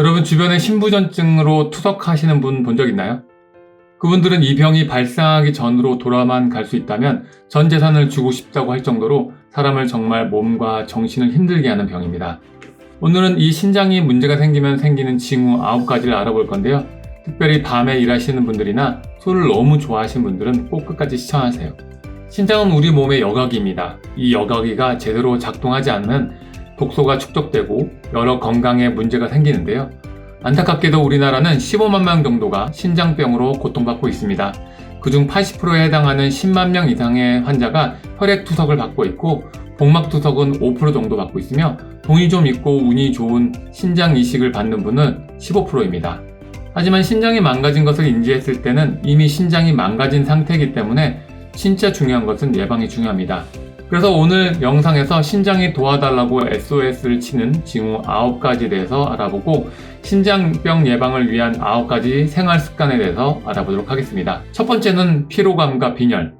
여러분 주변에 신부전증으로 투석하시는 분 본 적 있나요? 그분들은 이 병이 발생하기 전으로 돌아만 갈 수 있다면 전 재산을 주고 싶다고 할 정도로 사람을 정말 몸과 정신을 힘들게 하는 병입니다. 오늘은 이 신장이 문제가 생기면 생기는 징후 9가지를 알아볼 건데요. 특별히 밤에 일하시는 분들이나 술을 너무 좋아하시는 분들은 꼭 끝까지 시청하세요. 신장은 우리 몸의 여각입니다. 이 여각이가 제대로 작동하지 않으면 독소가 축적되고 여러 건강에 문제가 생기는데요. 안타깝게도 우리나라는 15만 명 정도가 신장병으로 고통받고 있습니다. 그중 80%에 해당하는 10만 명 이상의 환자가 혈액투석을 받고 있고 복막투석은 5% 정도 받고 있으며 돈이 좀 있고 운이 좋은 신장 이식을 받는 분은 15%입니다. 하지만 신장이 망가진 것을 인지했을 때는 이미 신장이 망가진 상태이기 때문에 진짜 중요한 것은 예방이 중요합니다. 그래서 오늘 영상에서 신장이 도와달라고 SOS를 치는 징후 9가지에 대해서 알아보고 신장병 예방을 위한 9가지 생활 습관에 대해서 알아보도록 하겠습니다. 첫 번째는 피로감과 빈혈.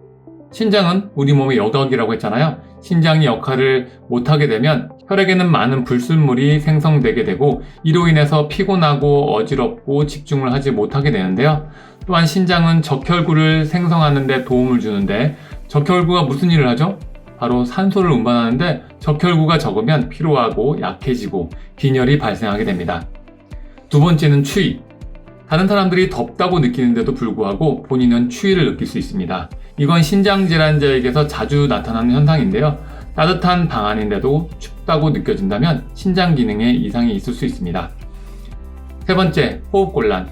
신장은 우리 몸의 여각이라고 했잖아요. 신장이 역할을 못하게 되면 혈액에는 많은 불순물이 생성되게 되고 이로 인해서 피곤하고 어지럽고 집중을 하지 못하게 되는데요. 또한 신장은 적혈구를 생성하는 데 도움을 주는데 적혈구가 무슨 일을 하죠? 바로 산소를 운반하는데 적혈구가 적으면 피로하고 약해지고 빈혈이 발생하게 됩니다. 두 번째는 추위. 다른 사람들이 덥다고 느끼는데도 불구하고 본인은 추위를 느낄 수 있습니다. 이건 신장 질환자에게서 자주 나타나는 현상인데요. 따뜻한 방 안인데도 춥다고 느껴진다면 신장 기능에 이상이 있을 수 있습니다. 세 번째, 호흡곤란.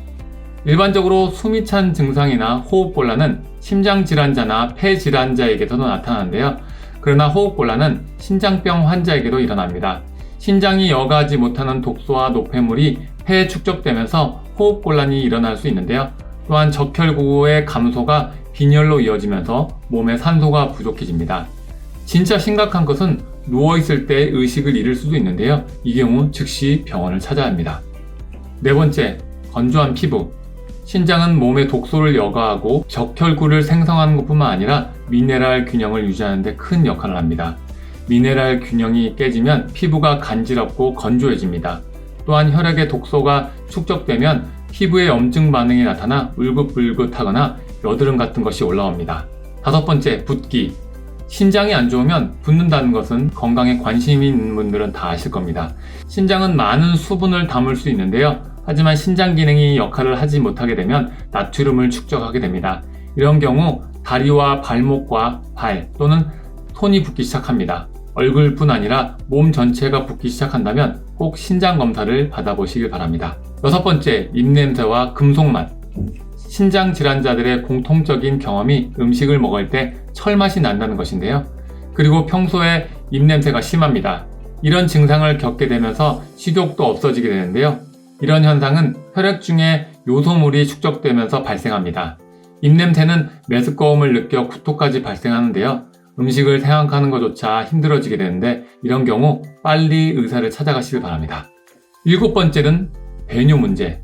일반적으로 숨이 찬 증상이나 호흡곤란은 심장 질환자나 폐 질환자에게서도 나타나는데요. 그러나 호흡곤란은 신장병 환자에게도 일어납니다. 신장이 여가하지 못하는 독소와 노폐물이 폐에 축적되면서 호흡곤란이 일어날 수 있는데요. 또한 적혈구의 감소가 빈혈로 이어지면서 몸에 산소가 부족해집니다. 진짜 심각한 것은 누워있을 때 의식을 잃을 수도 있는데요. 이 경우 즉시 병원을 찾아야 합니다. 네 번째, 건조한 피부. 신장은 몸의 독소를 여과하고 적혈구를 생성하는 것뿐만 아니라 미네랄 균형을 유지하는 데 큰 역할을 합니다. 미네랄 균형이 깨지면 피부가 간지럽고 건조해집니다. 또한 혈액에 독소가 축적되면 피부에 염증 반응이 나타나 울긋불긋하거나 여드름 같은 것이 올라옵니다. 다섯 번째, 붓기. 신장이 안 좋으면 붓는다는 것은 건강에 관심이 있는 분들은 다 아실 겁니다. 신장은 많은 수분을 담을 수 있는데요. 하지만 신장 기능이 역할을 하지 못하게 되면 나트륨을 축적하게 됩니다. 이런 경우 다리와 발목과 발 또는 손이 붓기 시작합니다. 얼굴뿐 아니라 몸 전체가 붓기 시작한다면 꼭 신장 검사를 받아보시길 바랍니다. 여섯 번째, 입냄새와 금속맛. 신장 질환자들의 공통적인 경험이 음식을 먹을 때 철맛이 난다는 것인데요. 그리고 평소에 입냄새가 심합니다. 이런 증상을 겪게 되면서 식욕도 없어지게 되는데요. 이런 현상은 혈액 중에 요소물이 축적되면서 발생합니다. 입냄새는 메스꺼움을 느껴 구토까지 발생하는데요. 음식을 생각하는 것조차 힘들어지게 되는데 이런 경우 빨리 의사를 찾아가시길 바랍니다. 일곱 번째는 배뇨 문제.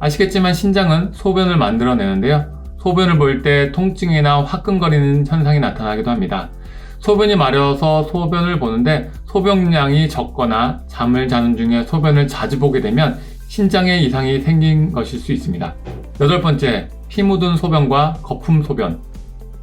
아시겠지만 신장은 소변을 만들어내는데요. 소변을 볼 때 통증이나 화끈거리는 현상이 나타나기도 합니다. 소변이 마려서 소변을 보는데 소변량이 적거나 잠을 자는 중에 소변을 자주 보게 되면 신장에 이상이 생긴 것일 수 있습니다. 여덟 번째, 피 묻은 소변과 거품 소변.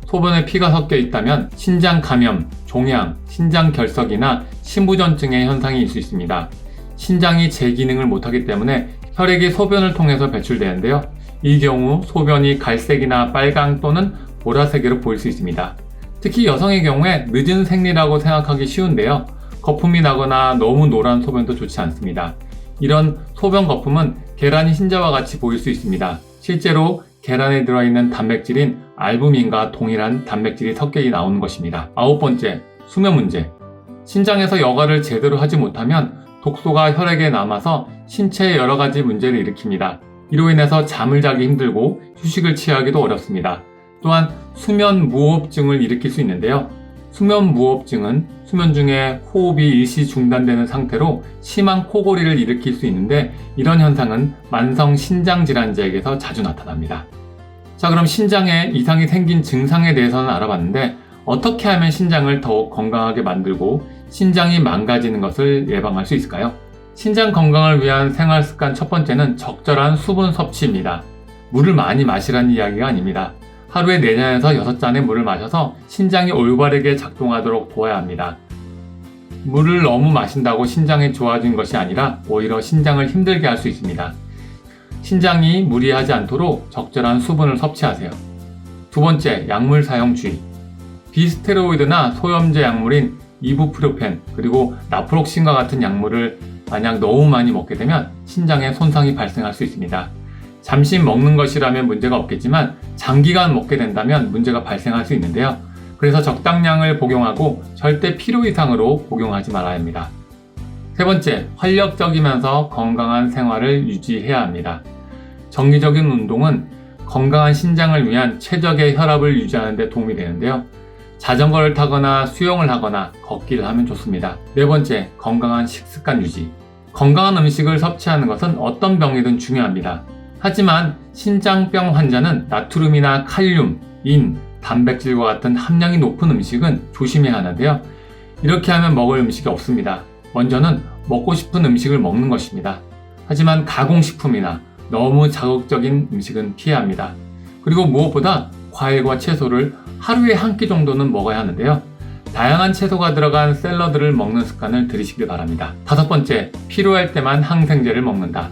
소변에 피가 섞여 있다면 신장 감염, 종양, 신장 결석이나 신부전증의 현상이 있을 수 있습니다. 신장이 제 기능을 못하기 때문에 혈액이 소변을 통해서 배출되는데요. 이 경우 소변이 갈색이나 빨강 또는 보라색으로 보일 수 있습니다. 특히 여성의 경우에 늦은 생리라고 생각하기 쉬운데요. 거품이 나거나 너무 노란 소변도 좋지 않습니다. 이런 소변 거품은 계란이 흰자와 같이 보일 수 있습니다. 실제로 계란에 들어있는 단백질인 알부민과 동일한 단백질이 섞여 나오는 것입니다. 아홉 번째, 수면 문제. 신장에서 여과를 제대로 하지 못하면 독소가 혈액에 남아서 신체에 여러 가지 문제를 일으킵니다. 이로 인해서 잠을 자기 힘들고 휴식을 취하기도 어렵습니다. 또한 수면 무호흡증을 일으킬 수 있는데요. 수면 무호흡증은 수면 중에 호흡이 일시 중단되는 상태로 심한 코골이를 일으킬 수 있는데 이런 현상은 만성 신장 질환자에게서 자주 나타납니다. 자, 그럼 신장에 이상이 생긴 증상에 대해서는 알아봤는데 어떻게 하면 신장을 더욱 건강하게 만들고 신장이 망가지는 것을 예방할 수 있을까요? 신장 건강을 위한 생활 습관 첫 번째는 적절한 수분 섭취입니다. 물을 많이 마시라는 이야기가 아닙니다. 하루에 4잔에서 6잔의 물을 마셔서 신장이 올바르게 작동하도록 도와야 합니다. 물을 너무 마신다고 신장이 좋아진 것이 아니라 오히려 신장을 힘들게 할 수 있습니다. 신장이 무리하지 않도록 적절한 수분을 섭취하세요. 두 번째, 약물 사용 주의. 비스테로이드나 소염제 약물인 이부프로펜 그리고 나프록신과 같은 약물을 만약 너무 많이 먹게 되면 신장에 손상이 발생할 수 있습니다. 잠시 먹는 것이라면 문제가 없겠지만 장기간 먹게 된다면 문제가 발생할 수 있는데요. 그래서 적당량을 복용하고 절대 필요 이상으로 복용하지 말아야 합니다. 세 번째, 활력적이면서 건강한 생활을 유지해야 합니다. 정기적인 운동은 건강한 신장을 위한 최적의 혈압을 유지하는 데 도움이 되는데요. 자전거를 타거나 수영을 하거나 걷기를 하면 좋습니다. 네 번째, 건강한 식습관 유지. 건강한 음식을 섭취하는 것은 어떤 병이든 중요합니다. 하지만 신장병 환자는 나트륨이나 칼륨, 인, 단백질과 같은 함량이 높은 음식은 조심해야 하는데요. 이렇게 하면 먹을 음식이 없습니다. 먼저는 먹고 싶은 음식을 먹는 것입니다. 하지만 가공식품이나 너무 자극적인 음식은 피해야 합니다. 그리고 무엇보다 과일과 채소를 하루에 한 끼 정도는 먹어야 하는데요. 다양한 채소가 들어간 샐러드를 먹는 습관을 들이시기 바랍니다. 다섯 번째, 필요할 때만 항생제를 먹는다.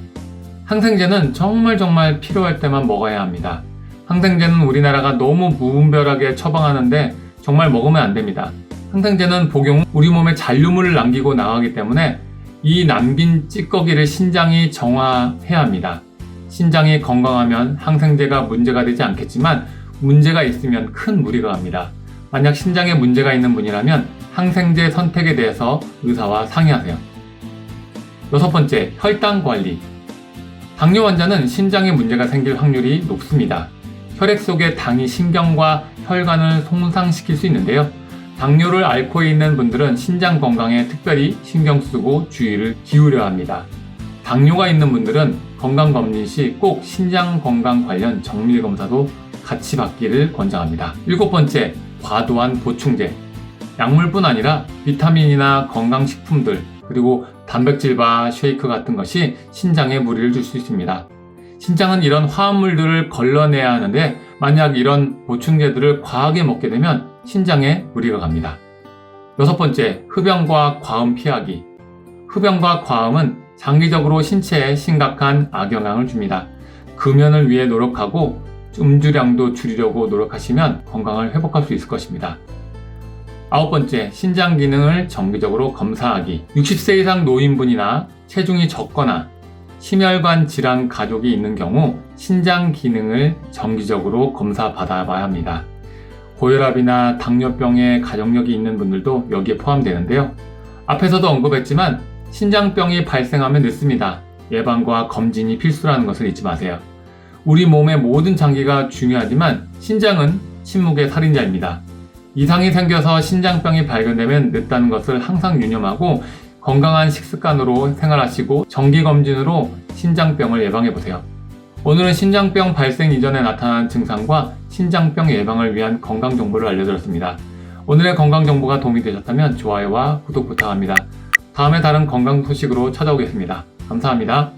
항생제는 정말 정말 필요할 때만 먹어야 합니다. 항생제는 우리나라가 너무 무분별하게 처방하는데 정말 먹으면 안 됩니다. 항생제는 복용 후 우리 몸에 잔류물을 남기고 나가기 때문에 이 남긴 찌꺼기를 신장이 정화해야 합니다. 신장이 건강하면 항생제가 문제가 되지 않겠지만 문제가 있으면 큰 무리가 갑니다. 만약 신장에 문제가 있는 분이라면 항생제 선택에 대해서 의사와 상의하세요. 여섯 번째, 혈당 관리. 당뇨 환자는 신장에 문제가 생길 확률이 높습니다. 혈액 속의 당이 신경과 혈관을 손상시킬 수 있는데요. 당뇨를 앓고 있는 분들은 신장 건강에 특별히 신경 쓰고 주의를 기울여야 합니다. 당뇨가 있는 분들은 건강검진 시 꼭 신장 건강 관련 정밀 검사도 같이 받기를 권장합니다. 일곱 번째, 과도한 보충제. 약물뿐 아니라 비타민이나 건강식품들, 그리고 단백질바, 쉐이크 같은 것이 신장에 무리를 줄 수 있습니다. 신장은 이런 화합물들을 걸러내야 하는데 만약 이런 보충제들을 과하게 먹게 되면 신장에 무리가 갑니다. 여섯 번째, 흡연과 과음 피하기. 흡연과 과음은 장기적으로 신체에 심각한 악영향을 줍니다. 금연을 위해 노력하고 음주량도 줄이려고 노력하시면 건강을 회복할 수 있을 것입니다. 아홉 번째, 신장 기능을 정기적으로 검사하기. 60세 이상 노인분이나 체중이 적거나 심혈관 질환 가족이 있는 경우 신장 기능을 정기적으로 검사 받아봐야 합니다. 고혈압이나 당뇨병의 가족력이 있는 분들도 여기에 포함되는데요. 앞에서도 언급했지만 신장병이 발생하면 늦습니다. 예방과 검진이 필수라는 것을 잊지 마세요. 우리 몸의 모든 장기가 중요하지만 신장은 침묵의 살인자입니다. 이상이 생겨서 신장병이 발견되면 늦다는 것을 항상 유념하고 건강한 식습관으로 생활하시고 정기검진으로 신장병을 예방해보세요. 오늘은 신장병 발생 이전에 나타난 증상과 신장병 예방을 위한 건강 정보를 알려드렸습니다. 오늘의 건강 정보가 도움이 되셨다면 좋아요와 구독 부탁합니다. 다음에 다른 건강 소식으로 찾아오겠습니다. 감사합니다.